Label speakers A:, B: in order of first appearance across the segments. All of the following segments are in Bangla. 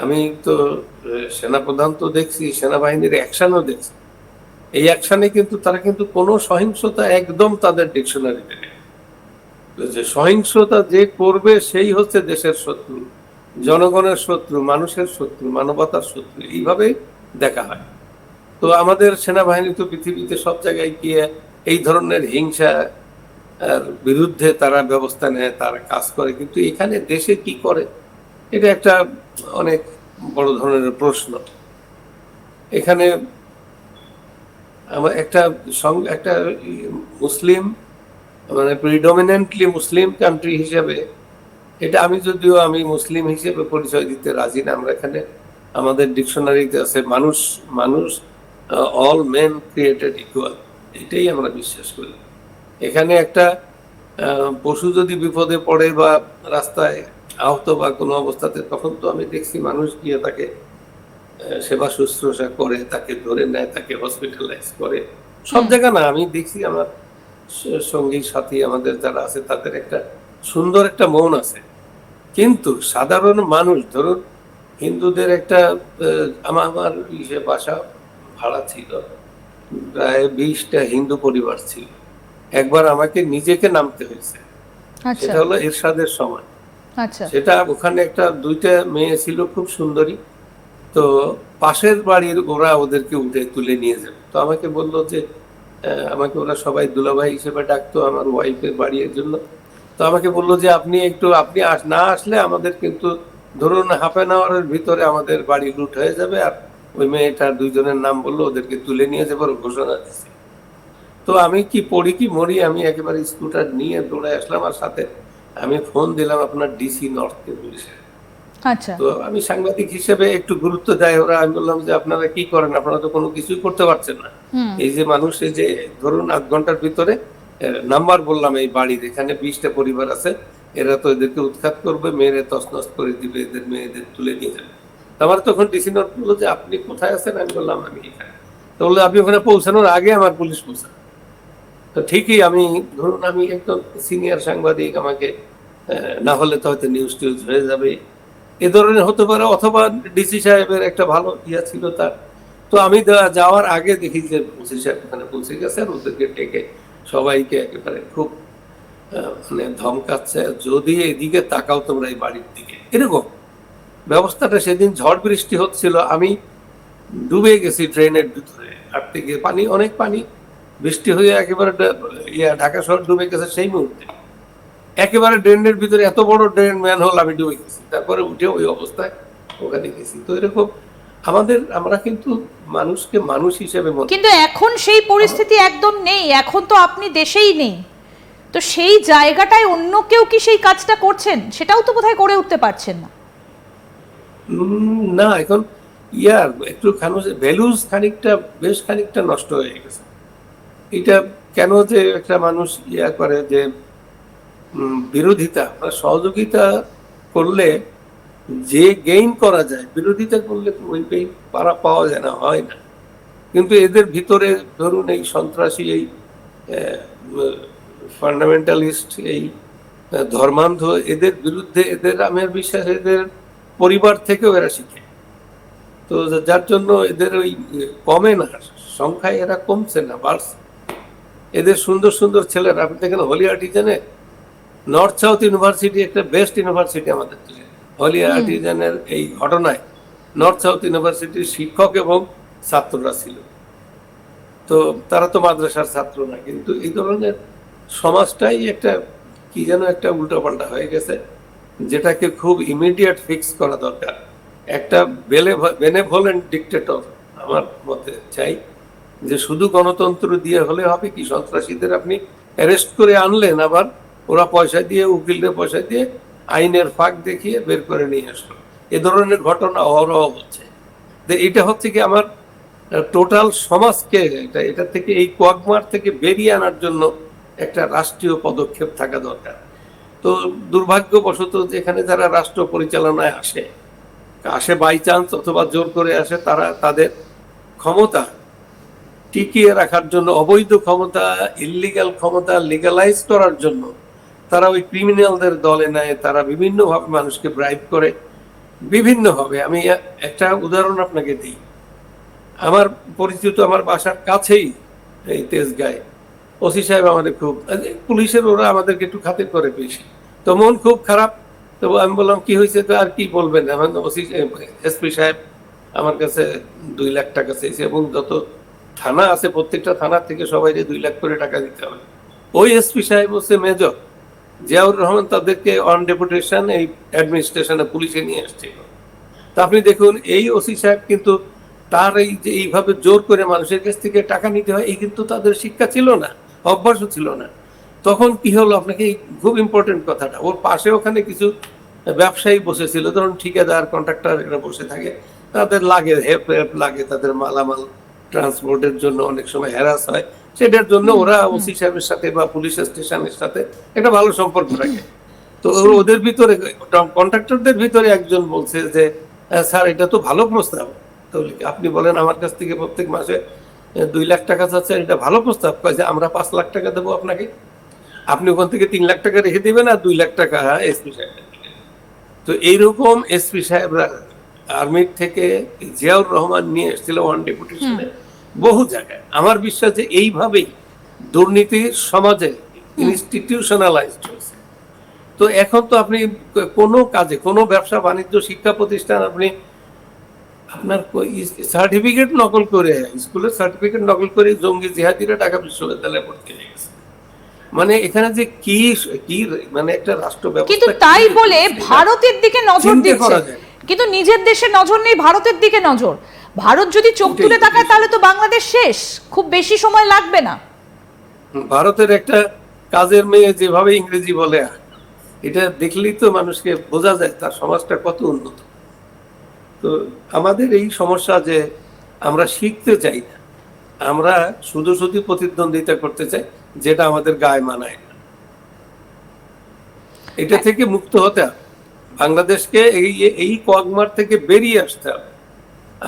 A: আমি তো সেনাপ্রধান তো দেখছি, সেনাবাহিনীর অ্যাকশনও দেখছি। এই অ্যাকশনে কিন্তু তারা কিন্তু কোনো সহিংসতা একদম তাদের ডিকশনারিতে যে সহিংসতা যে করবে সেই হচ্ছে দেশের শত্রু, জনগণের শত্রু, মানুষের শত্রু, মানবতার শত্রু, এইভাবে দেখা হয়। তো আমাদের সেনাবাহিনী তো পৃথিবীতে সব জায়গায় গিয়ে এই ধরনের হিংসা বিরুদ্ধে তারা ব্যবস্থা নেয়, তারা কাজ করে, কিন্তু এখানে দেশে কি করে? এটা একটা অনেক বড় ধরনের প্রশ্ন। এখানে আমার একটা একটা মুসলিম মানে প্রিডমিনেন্টলি মুসলিম কান্ট্রি হিসেবে, এটা আমি যদিও আমি মুসলিম হিসেবে পরিচয় দিতে রাজি না, আমরা এখানে আমাদের ডিকশনারিতে আছে মানুষ মানুষ অল মেন ক্রিয়েটেড ইকুয়াল এটাই আমরা বিশ্বাস করি। এখানে একটা পশু যদি বিপদে পড়ে বা রাস্তায় আহত বা কোনো অবস্থাতে তখন তো আমি দেখছি মানুষ গিয়ে তাকে সেবা শুশ্রূষা করে তাকে ধরে নেয় তাকে হসপিটালাইজ করে। সব জায়গা না আমি দেখছি আমার স- সঙ্গী সাথী আমাদের যারা আছে তাদের একটা সুন্দর একটা মন আছে। কিন্তু সাধারণ মানুষ ধরুন হিন্দুদের একটা আমার আমার ইসে বাসা ভাড়া ছিল প্রায় বিশটা হিন্দু পরিবার ছিল। একবার আমাকে নিজেকে নামতে হয়েছে।
B: আচ্ছা।
A: সেটা হলো এরশাদের সময় সেটা ওখানে একটা দুইটা মেয়ে ছিল, খুব সুন্দরী। তো পাশের বাড়ির ওরা ওদেরকে উঠে তুলে নিয়ে যাবে। তো আমাকে বলল যে আমাকে ওরা সবাই দুলাভাই হিসেবে ডাকতো আমার ওয়াইফের বাড়ির জন্য। তো আমাকে বলল যে, আপনি একটু, আপনি না আসলে আমাদের কিন্তু ধরুন হাফ অ্যান আওয়ারের ভিতরে আমাদের বাড়ি লুট হয়ে যাবে আর ওই মেয়েটার দুইজনের নাম বলল, ওদেরকে তুলে নিয়ে যাবার ঘোষণা দিচ্ছে তো আমি কি পড়ি কি মরি, আমি একেবারে স্কুটার নিয়ে দৌড়ে আসলাম আর সাথে আমি ফোন দিলাম আপনার ডিসি নর্থ পুলিশের
B: আচ্ছা।
A: তো আমি সাংবাদিক হিসেবে একটু গুরুত্ব দেয় ওরা আমি বললাম যে আপনারা কি করেন? আপনারা তো কোনো কিছুই করতে পারছেন না। এই যে মানুষ এই যে ধরুন আধ ঘণ্টার ভিতরে নাম্বার বললাম এই বাড়ির এখানে বিশটা পরিবার আছে এরা তো এদেরকে উৎখাত করবে মেয়েরে তছনছ করে দিবে এদের মেয়েদের তুলে নিয়ে যাবে। তো আমার তখন ডিসি নর্থ বলল যে আপনি কোথায় আছেন? আমি বললাম আমি এখানে। তো বলল আপনি ওখানে পৌঁছানোর আগে আমার পুলিশ পৌঁছানো। তো ঠিকই আমি, ধরুন আমি একদম সিনিয়র সাংবাদিক, আমাকে না হলে তো হয়তো নিউজ টিউজ হয়ে যাবে। এ ধরনের হতে পারে, অথবা ডিসি সাহেবের একটা ভালো ইয়া ছিল তার। তো আমি যাওয়ার আগে দেখি যে ওসি সাহেব ওখানে পৌঁছে গেছে আর ওদেরকে ডেকে সবাইকে একেবারে খুব মানে ধমকাচ্ছে, যদি এদিকে তাকাও তোমরা এই বাড়ির দিকে। এরকম। ব্যবস্থাটা সেদিন ঝড় বৃষ্টি হচ্ছিল, আমি ডুবে গেছি ট্রেনের ভিতরে। হাঁটতে গিয়ে পানি, অনেক পানি। বৃষ্টি হয়ে একেবারে ইয়া ঢাকা শহর ডুবে গেছে সেই মুহূর্তে। একেবারে ড্রেনের ভিতরে এত বড় ড্রেন ম্যান হল আমি ডুবে গেছি। তারপরে উঠে ওই অবস্থায় ওখানে গেছি। তো এরকম আমাদের আমরা কিন্তু মানুষকে মানুষ হিসেবে মনে
B: কিন্তু এখন সেই পরিস্থিতি একদম নেই। এখন তো আপনি দেশেই নেই। তো সেই জায়গাটায় অন্য কেউ কি সেই কাজটা করছেন? সেটাও তো বোধহয় করে উঠতে পারছেন না।
A: না এখন ইয়ার একটু ভ্যালুজ খানিকটা বেশ খানিকটা নষ্ট হয়ে গেছে। এটা কেন যে একটা মানুষ ইয়া করে যে বিরোধিতা সহযোগিতা করলে যে গেইন করা যায়, বিরোধিতা করলে ওই গেইন পারা পাওয়া যায় না, হয় না। কিন্তু এদের ভিতরে ধরুন এই সন্ত্রাসী, এই ফান্ডামেন্টালিস্ট এই ধর্মান্ধ, এদের বিরুদ্ধে এদের আমার বিশ্বাস, এদের পরিবার থেকেও এরা শিখে। তো যার জন্য এদের ওই কমে না, সংখ্যায় এরা কমছে না, বাড়ছে। এদের সুন্দর সুন্দর ছেলেরা আপনি দেখেন হলি আর্টিজানে নর্থ সাউথ ইউনিভার্সিটি একটা বেস্ট ইউনিভার্সিটি আমাদের হলি আর্টিজানের এই ঘটনায় নর্থ সাউথ ইউনিভার্সিটির শিক্ষক এবং ছাত্ররা ছিল। তো তারা তো মাদ্রাসার ছাত্র না কিন্তু এই ধরনের সমাজটাই একটা কি যেন একটা উল্টোপাল্টা হয়ে গেছে যেটাকে খুব ইমিডিয়েট ফিক্স করা দরকার। একটা বেলে বেনেভোলেন্ট ডিকটেটর আমার মতে চাই। যে শুধু গণতন্ত্র দিয়ে হলে হবে কি? সন্ত্রাসীদের আপনি অ্যারেস্ট করে আনলেন, আবার ওরা পয়সা দিয়ে, উকিলদের পয়সা দিয়ে আইনের ফাঁক দেখিয়ে বের করে নিয়ে আসলো। এ ধরনের ঘটনা অহরহ হচ্ছে। এটা হচ্ছে কি আমার টোটাল সমাজকে এটা এটা থেকে এই কোয়াকমার থেকে বেরিয়ে আনার জন্য একটা রাষ্ট্রীয় পদক্ষেপ থাকা দরকার। তো দুর্ভাগ্যবশত যেখানে যারা রাষ্ট্র পরিচালনায় আসে আসে বাই চান্স অথবা জোর করে আসে, তারা, তাদের ক্ষমতা টিকিয়ে রাখার জন্য, অবৈধ ক্ষমতা ইল্লিগাল ক্ষমতা লিগালাইজ করার জন্য তারা ওই ক্রিমিনালদের দলে নেয়, তারা বিভিন্নভাবে মানুষকে ব্রাইব করে, বিভিন্নভাবে। আমি একটা উদাহরণ আপনাকে দিই। আমার পরিচিত আমার বাসার কাছেই এই তেজগাঁয় ওসি সাহেব আমাদের খুব, পুলিশের ওরা আমাদেরকে একটু খাতির করে বেশি। তো মন খুব খারাপ, তো আমি বললাম, কি হয়েছে? তো আর কি বলবেন? এখন ওসি এসপি সাহেব আমার কাছে দুই লাখ টাকা চেয়েছে এবং যত থানা আছে, প্রত্যেকটা থানা থেকে সবাই দুই লাখ করে টাকা দিতে হবে। ওই এসপি সাহেব হচ্ছে মেজর। জিয়াউর রহমান তাদেরকে অন ডেপুটেশন এই অ্যাডমিনিস্ট্রেশনে পুলিশে নিয়ে আসছিল তা আপনি দেখুন, এই ওসি সাহেব কিন্তু তার এই যে এইভাবে জোর করে মানুষের কাছ থেকে টাকা নিতে হয়, এই কিন্তু তাদের শিক্ষা ছিল না, অভ্যাসও ছিল না। তখন কি হলো? আপনাকে এই খুব ইম্পর্টেন্ট কথাটা। ওর পাশে ওখানে কিছু ব্যবসায়ী বসেছিল। ধরুন ঠিকাদার কন্ট্রাক্টর এরা বসে থাকে। তাদের লাগে হেল্প হেল্প লাগে, তাদের মালামাল ট্রান্সপোর্টের জন্য অনেক সময় হ্যারাস হয়। সেটার জন্য ওরা ওসি সাহেবের সাথে বা পুলিশ স্টেশনের সাথে একটা ভালো সম্পর্ক রাখে। তো ওদের ভিতরে কন্ট্রাক্টরদের ভিতরে একজন বলছে যে স্যার এটা তো ভালো প্রস্তাব। আপনি বলেন আমার কাছ থেকে প্রত্যেক মাসে দুই লাখ টাকা চাচ্ছেন এটা ভালো প্রস্তাব। যে আমরা পাঁচ লাখ টাকা দেবো আপনাকে। আপনি ওখান থেকে তিন লাখ টাকা রেখে দেবেন আর দুই লাখ টাকা এসপি সাহেব তো এইরকম এসপি সাহেবরা আর্মির থেকে জিয়াউর রহমান নিয়ে এসেছিল ওয়ান ডেপুটেশনে। বহু জায়গায়। আমার বিশ্বাস যে এইভাবেই দুর্নীতি সমাজে ইনস্টিটিউশনালাইজড হয়েছে। তো এখন তো আপনি কোনো কাজে কোনো ব্যবসা বাণিজ্য শিক্ষা প্রতিষ্ঠান আপনি আপনার সার্টিফিকেট নকল করে স্কুলের সার্টিফিকেট নকল করে জঙ্গি জিহাদিরা ঢাকা বিশ্ববিদ্যালয়ে হয়ে গেছে। মানে এখানে যে কি কি মানে একটা রাষ্ট্র ব্যবস্থা
B: কিন্তু তাই বলে ভারতের দিকে নজর দিচ্ছে
A: করা যায়
B: কিন্তু নিজের দেশে নজর নেই ভারতের দিকে নজর। ভারত যদি চোখ তুলে তাকায় তাহলে তো বাংলাদেশ শেষ। খুব বেশি সময় লাগবে না।
A: ভারতের একটা কাজের মেয়ে যেভাবে ইংরেজি বলে এটা দেখলেই তো মানুষকে বোঝা যায় তার সমাজটা কত উন্নত। তো আমাদের এই সমস্যা যে আমরা শিখতে চাই না আমরা শুধু শুধু প্রতিদ্বন্দ্বিতা করতে চাই যেটা আমাদের গায়ে মানায় না। এটা থেকে মুক্ত হতে হবে। বাংলাদেশকে এই এই কগমার থেকে বেরিয়ে আসতে হবে।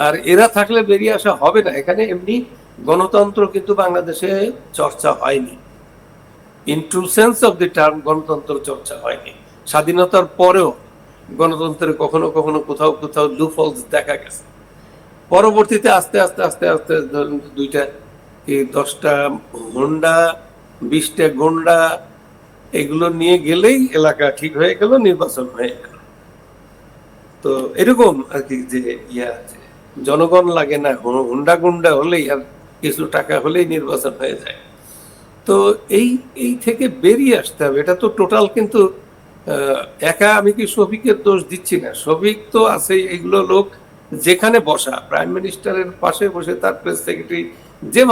A: আর এরা থাকলে বেরিয়ে আসা হবে না। এখানে এমনি গণতন্ত্র কিন্তু বাংলাদেশে চর্চা হয়নি। In true sense of the term গণতন্ত্র চর্চা হয়নি। স্বাধীনতার পরেও গণতন্ত্রের কখনো কখনো কোথাও কোথাও লুফলস দেখা গেছে। পরবর্তীতে আস্তে আস্তে আস্তে আস্তে ধরুন দুইটা কি দশটা হোন্ডা, বিশটা গোন্ডা এগুলো নিয়ে গেলেই এলাকা ঠিক হয়ে গেল, নির্বাচন হয়ে গেল। তো এরকম আর কি যে ইয়া আছে। জনগণ লাগে না হুন্ডা গুন্ডা হলেই আর কিছু টাকা হলেই নির্বাচন হয়ে যায়। তো এই এই থেকে বেরিয়ে আসতে হবে। এটা তো টোটাল কিন্তু একা আমি কি শফিকের দোষ দিচ্ছি না? শফিক তো আছে এইগুলো লোক যেখানে বসা, প্রাইম মিনিস্টারের পাশে বসে তার প্রেস সেক্রেটারি যে